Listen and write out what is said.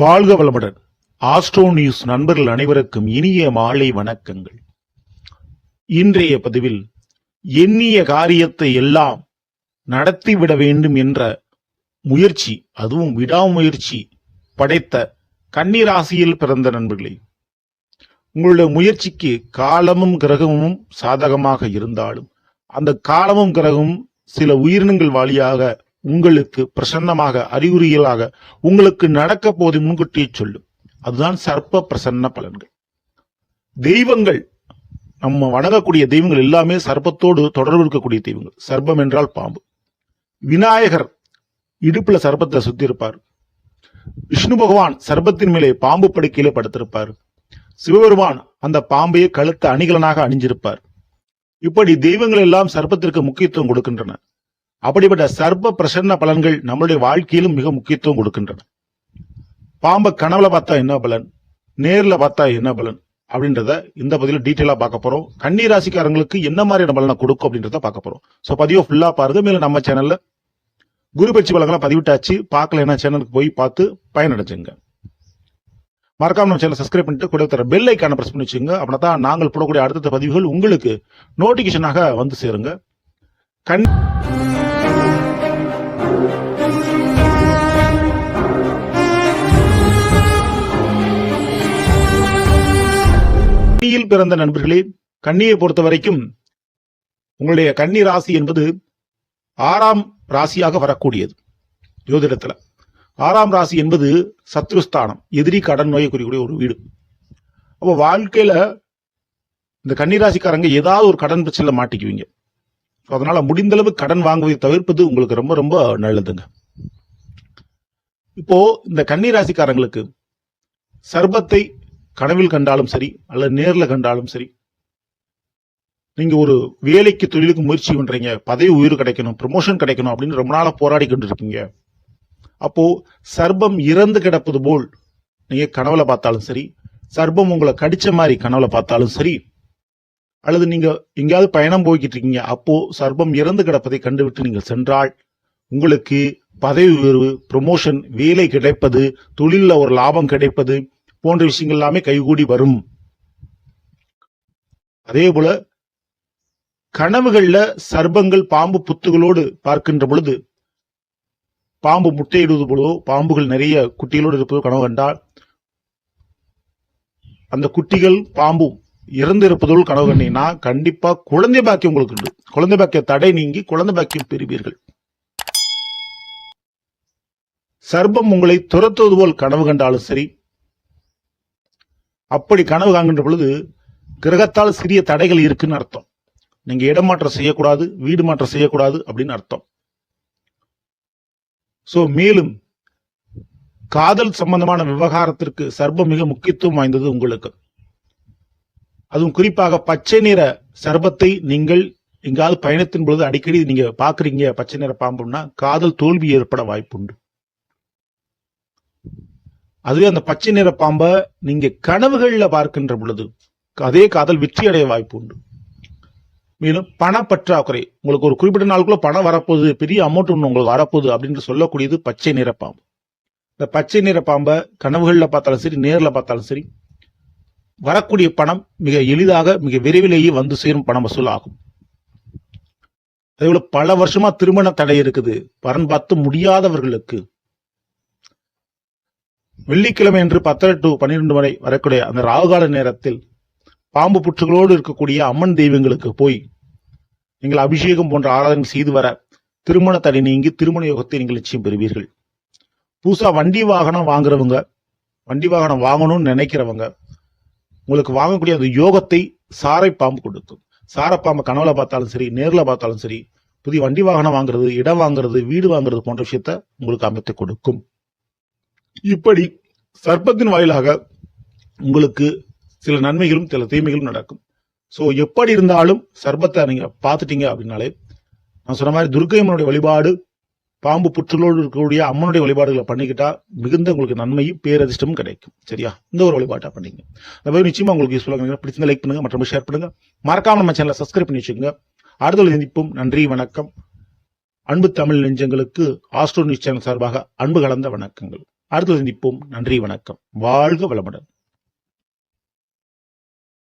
வாழ்க வளமுடன். Astro news நண்பர்கள் அனைவருக்கும் இனிய மாலை வணக்கங்கள். இன்றைய பதிவில் எண்ணிய காரியத்தை எல்லாம் நடத்திவிட வேண்டும் என்ற முயற்சி அதுவும் விடாமுயற்சி படைத்த கன்னிராசியில் பிறந்த நண்பர்களே உங்களுடைய முயற்சிக்கு காலமும் கிரகமும் சாதகமாக இருந்தாலும் அந்த காலமும் கிரகமும் சில உயிரினங்கள் வழியாக உங்களுக்கு பிரசன்னமாக அறிகுறிகளாக உங்களுக்கு நடக்க போது முன்கூட்டியே சொல்லும் அதுதான் சர்ப்ப பிரசன்ன பலன்கள். தெய்வங்கள் நம்ம வணங்கக்கூடிய தெய்வங்கள் எல்லாமே சர்ப்பத்தோடு தொடர்பு இருக்கக்கூடிய தெய்வங்கள். சர்ப்பம் என்றால் பாம்பு. விநாயகர் இடுப்புல சர்ப்பத்தை சுத்தி இருப்பார் விஷ்ணு பகவான் சர்ப்பத்தின் மேலே பாம்பு படுக்கையிலே படுத்திருப்பார். சிவபெருமான் அந்த பாம்பையே கழுத்த அணிகலனாக அணிஞ்சிருப்பார். இப்படி தெய்வங்கள் எல்லாம் சர்ப்பத்திற்கு முக்கியத்துவம் கொடுக்கின்றன. அப்படிப்பட்ட சர்ப்ப பிரசன்ன பலன்கள் நம்மளுடைய வாழ்க்கையிலும் மிக முக்கியத்துவம் கொடுக்கின்றன. பாம்பை கனவுல பார்த்தா என்ன பலன்? நேர்ல பார்த்தா என்ன பலன்? அப்படின்றத இந்த பதிவில் டீட்டெயிலாக பார்க்க போறோம். கண்ணீர் ராசிக்காரங்களுக்கு என்ன மாதிரியான பலனை கொடுக்கும் அப்படின்றத பார்க்க போறோம். ஸோ பதிவை ஃபுல்லாக பாருங்க. மேலே நம்ம சேனல்ல குரு பயிற்சி பலன்களை பதிவிட்டாச்சு. பார்க்கலன்னா சேனலுக்கு போய் பார்த்து பயனடைஞ்சுங்க. மறக்காம நம்ம சேனல் சப்ஸ்கிரைப் பண்ணிட்டு கூட தர பெல் ஐக்கான பிரஸ் பண்ணி வச்சுங்க அப்படின்னா தான் நாங்கள் போடக்கூடிய அடுத்த பதிவுகள் உங்களுக்கு நோட்டிபிகேஷனாக வந்து சேருங்க. கண் கன்னியில் பிறந்த நண்பர்களே கன்னியை பொறுத்த வரைக்கும் உங்களுடைய கன்னி ராசி என்பது ஆறாம் ராசியாக வரக்கூடியது. ஜோதிடத்தில். ஆறாம் ராசி என்பது சத்ருஸ்தானம் எதிரி கடன் நோயை குறிக்கக்கூடிய ஒரு வீடு. அப்போ வாழ்க்கையில இந்த கன்னிராசிக்காரங்க ஏதாவது ஒரு கடன் பிரச்சனை மாட்டிக்குவீங்க. So, அதனால முடிந்த அளவு கடன் வாங்குவதை தவிர்ப்பது உங்களுக்கு ரொம்ப ரொம்ப நல்லதுங்க. இப்போ இந்த கன்னிராசிக்காரங்களுக்கு சர்பத்தை கனவில் கண்டாலும் சரி அல்லது நேரில் கண்டாலும் சரி நீங்க ஒரு வேலைக்கு தொழிலுக்கு முயற்சி பண்றீங்க பதவி உயிர் கிடைக்கணும் ப்ரமோஷன் கிடைக்கணும் அப்படின்னு ரொம்ப நாளா போராடி கொண்டு இருக்கீங்க அப்போ சர்பம் இறந்து கிடப்பது போல் நீங்க கனவுல பார்த்தாலும் சரி சர்பம் உங்களை கடிச்ச மாதிரி கனவுல பார்த்தாலும் சரி அல்லது நீங்க எங்கேயாவது பயணம் போய்கிட்டு இருக்கீங்க அப்போ சர்பம் இறந்து கிடப்பதை கண்டுவிட்டு நீங்கள் சென்றால் உங்களுக்கு பதவி உயர்வு ப்ரொமோஷன் வேலை கிடைப்பது தொழிலில் ஒரு லாபம் கிடைப்பது போன்ற விஷயங்கள் எல்லாமே கைகூடி வரும். அதே போல கனவுகள்ல சர்பங்கள் பாம்பு புத்துகளோடு பார்க்கின்ற பொழுது பாம்பு முட்டையிடுவது போலோ பாம்புகள் நிறைய குட்டிகளோடு இருப்பதோ கனவு கண்டால் அந்த குட்டிகள் பாம்பும் இறந்து கனவு கண்டினா கண்டிப்பா குழந்தை பாக்கியம் உங்களுக்கு உண்டு. குழந்தை பாக்கிய தடை நீங்கி குழந்தை பாக்கியம் பெறுவீர்கள். சர்ப்பம் உங்களை துரத்துவது போல் கனவு கண்டாலும் சரி அப்படி கனவு காண்கின்ற பொழுது கிரகத்தால் சிறிய தடைகள் இருக்குன்னு அர்த்தம். நீங்க இடமாற்றம் செய்யக்கூடாது வீடு மாற்றம் செய்யக்கூடாது அப்படின்னு அர்த்தம். சோ மேலும் காதல் சம்பந்தமான விவகாரத்திற்கு சர்ப்பம் மிக முக்கியத்துவம் வாய்ந்தது உங்களுக்கு. அதுவும் குறிப்பாக பச்சை நிற சர்பத்தை நீங்கள் எங்காவது பயணத்தின் பொழுது அடிக்கடி நீங்க பாக்குறீங்க பச்சை நிற பாம்புன்னா காதல் தோல்வி ஏற்பட வாய்ப்புண்டு. அதுவே அந்த பச்சை நிற பாம்பை நீங்க கனவுகள்ல பார்க்கின்ற பொழுது அதே காதல் வெற்றி அடைய வாய்ப்பு உண்டு மேலும் பணப்பற்றாக்குறை உங்களுக்கு ஒரு குறிப்பிட்ட நாளுக்குள்ள பணம் வரப்போகுது பெரிய அமௌண்ட் ஒன்று உங்களுக்கு வரப்போகுது அப்படின்னு சொல்லக்கூடியது பச்சை நிற பாம்பு. இந்த பச்சை நிற பாம்பை கனவுகளில் பார்த்தாலும் சரி நேரில் பார்த்தாலும் சரி வரக்கூடிய பணம் மிக எளிதாக மிக விரைவிலேயே வந்து சேரும் பணம் வசூல் ஆகும். அதேபோல பல வருஷமா திருமண தடை இருக்குது. வரன் பார்த்து முடியாதவர்களுக்கு வெள்ளிக்கிழமை என்று பத்தரை டு பன்னிரெண்டு வரை வரக்கூடிய அந்த ராகுகால நேரத்தில் பாம்பு புற்றுகளோடு இருக்கக்கூடிய அம்மன் தெய்வங்களுக்கு போய் நீங்கள் அபிஷேகம் போன்ற ஆராதனை செய்து வர திருமண தடை நீங்கி திருமண யோகத்தை நீங்கள் நிச்சயம் பெறுவீர்கள். புதுசா வண்டி வாகனம் வாங்குறவங்க வண்டி வாகனம் வாங்கணும்னு நினைக்கிறவங்க உங்களுக்கு வாங்கக்கூடிய அந்த யோகத்தை சாரை பாம்பு கொடுக்கும் சாரை கனவுல பார்த்தாலும் சரி நேரில் பார்த்தாலும் சரி புதிய வண்டி வாகனம் வாங்குறது இடம் வாங்குறது வீடு வாங்குறது போன்ற விஷயத்த உங்களுக்கு அமைத்து கொடுக்கும். இப்படி சர்ப்பத்தின் வாயிலாக உங்களுக்கு சில நன்மைகளும் சில தீமைகளும் நடக்கும். ஸோ எப்படி இருந்தாலும் சர்பத்தை நீங்க பார்த்துட்டீங்க அப்படின்னாலே நான் சொன்ன மாதிரி துர்க்கையம்மனுடைய வழிபாடு பாம்பு புற்றுகளோடு இருக்கக்கூடிய அம்மனுடைய வழிபாடுகளை பண்ணிக்கிட்டா மிகுந்த உங்களுக்கு நன்மையும் பேரதிர்ஷ்டமும் கிடைக்கும். சரியா? இந்த ஒரு வழிபாட்டா பண்ணிங்க. இந்த மாதிரி நிச்சயமா உங்களுக்கு யூஸ்ஃபுல்லாக பிடிச்சிருந்தா லைக் பண்ணுங்க மற்றும் ஷேர் பண்ணுங்க. மறக்காம நம்ம சேனலை சப்ஸ்கிரைப் பண்ணி வச்சுக்கோங்க. அடுத்த சந்திப்பும். நன்றி வணக்கம். அன்பு தமிழ் நெஞ்சங்களுக்கு ஆஸ்ட்ரோ நியூஸ் சேனல் சார்பாக அன்பு கலந்த வணக்கங்கள். அடுத்த சந்திப்போம். நன்றி வணக்கம். வாழ்க வளமுடன்.